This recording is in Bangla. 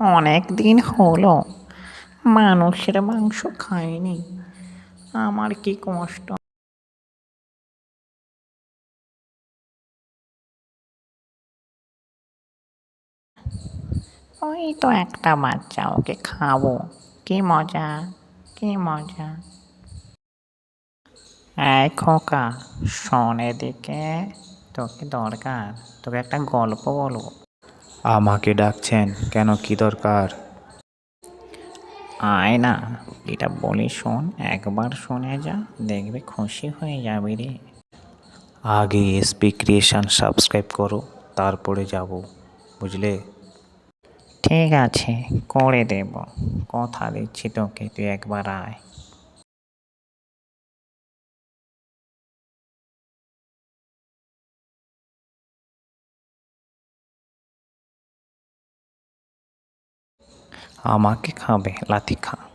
অনেক দিন হলো, মানুষের মাংস খাইনি। আমার কি কষ্ট? ওই তো একটা বাচ্চা, ওকে খাব। কি মজা কি মজা। এই খোকা, শোন এদিকে তোকে দরকার? তোকে একটা গল্প বলব। আমাকে ডাকছেন, কেন কি দরকার? আয় না, এটা বলি শোন, একবার শুনে যা, দেখবে খুশি হয়ে যাবে রে। আগে এসপি ক্রিয়েশন সাবস্ক্রাইব করো, তারপরে যাব, বুঝলে? ঠিক আছে, করে দেব, কথা দিচ্ছি তোকে, তুই একবার আয়। আমাকে খাবে লাথি খা